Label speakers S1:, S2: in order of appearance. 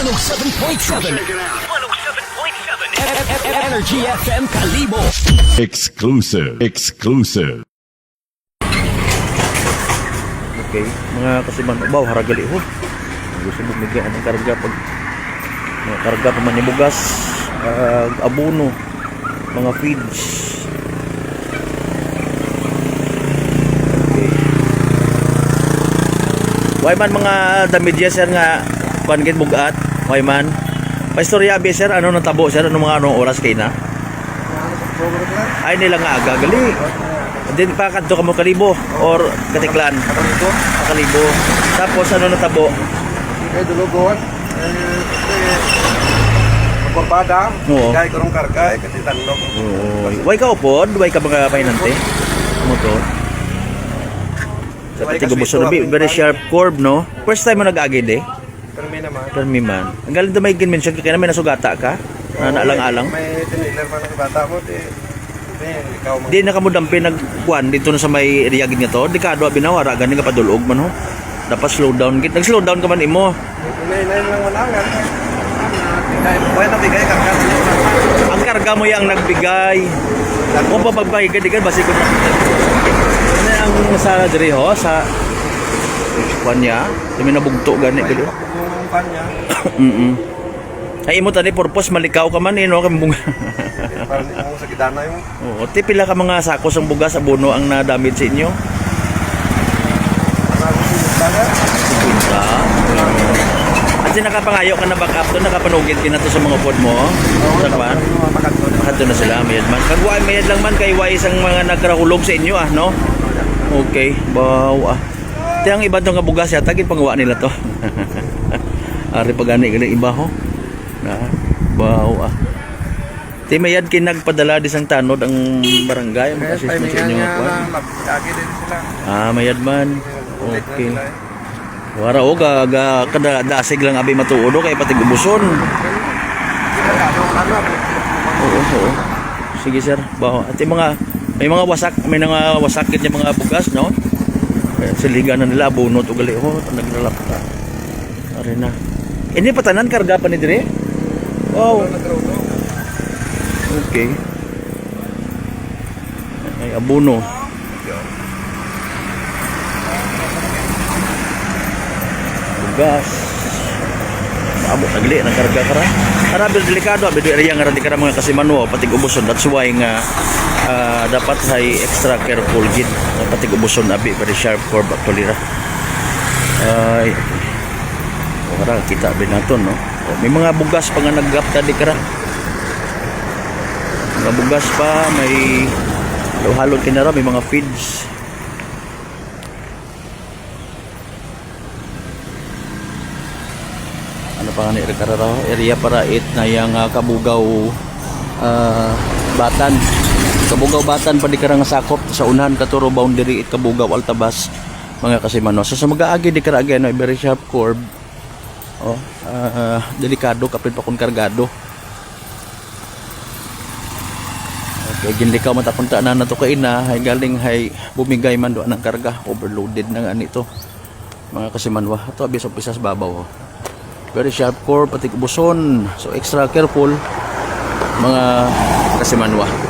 S1: 107.7 107.7 Energy FM Kalibo.
S2: Exclusive. Exclusive.
S3: Okay, mga kasiman ubaw haragali ho. Gusto mo bigyan ng karga pag mga karga pa man ni bugas, ah, abono, mga feeds. Okay. Why man mga damit ya sir nga kuan gid bugat? Why man? Paistorya abi sir, ano nang tabo sir? Ano mga anong oras kay na? Ay nila nga aga gali. Din pa kadto ka mo kalibo or katiklan. Kalibo. Tapos ano natabo?
S4: Kaya dulugot. Eh, Kurbada.
S3: Oo.
S4: Kaya kurong karga. Kasi tanlok.
S3: Oy, way ka upod, way ka mga painante. Moto. Sa
S4: Way
S3: pati
S4: ka
S3: gusto
S4: sweet
S3: na
S4: to,
S3: very sharp curve no. First time mo nag-agid eh.
S4: Pero may naman.
S3: Permi man. Ang galing na may mention ka kaya may nasugata ka. Na naalang-alang.
S4: May tiniler man ang bata mo. Di, di.
S3: Di na kamo dampi nagkuan dito na sa may gid nga to. Di ka do binawara gani ka padulog man ho. Dapat slow down gid. Nag-slow down ka man imo.
S4: May may lang walangan. Kaya nabigay karga.
S3: Ang karga mo yang nagbigay. Kung pa pagpahigan basi ko na. Ano ang sa diri ho sa kuan niya. Dami nabugto gani gid.
S4: Kung kanya.
S3: Mm. Ay imo tani purpose malikaw ka man eh no kambung.
S4: Parang di mo sa gitana yung.
S3: Oo, ti pila ka mga sakos ang bugas abono ang nadamit sa inyo? Punta. At sin nakapangayo ka na backup to, nakapanugid ka na to sa mga pod mo. Sa kwan? Makato na sila, mayad man. Kagwa, mayad lang man kay wais ang mga nagkarahulog sa inyo ah, no? Okay, baw ah. Ti ang iba to nga bugas yata gid nila to. Ari pagani gali iba ho. Na, baw ah. Ti mayad kay nagpadala di sang tanod ang barangay mo sa
S4: timingan
S3: inyo nga. Ah, mayad man. Okay. Wara o ga, ga kada dasig lang abi matuod kay pati gubuson. Oo, oo. Sige sir. Baho. At mga may mga wasak, may mga wasak gid yung mga bugas, no? Kaya siligan na nila bunot o gali ho, naglalap ka. Ari na. Ini patanan karga pa ni dire? Wow. Okay. Ay abono. Bugas. Amo nagli ng karga kara. Arabil delikado abi di area nga ra di kara mga kasimanwo pati ubuson that's why nga ah, dapat hay extra careful gid pati ubuson abi very sharp curve actually ra. Ay. Ora kita abi naton no. O, May mga bugas pa nga naggapta di kara. Mga bugas pa may halod kinara may mga feeds. Ano pa nga ni Kararaw area para it na yung ah, Kabugaw ah, Batan. Kabugaw Batan pa di karang sakop sa unahan katuro boundary it Kabugaw Altabas mga kasimano. So sa mag-aagi di karagi no very sharp curve. Oh ah, delikado kapit pa kung kargado. Okay, ginlikaw matapunta na nato kay na. Hay galing hay bumigay man do ng karga. Overloaded na nga nito mga kasimanwa ito abis of pisas babaw oh very sharp core pati buson so extra careful mga kasimanwa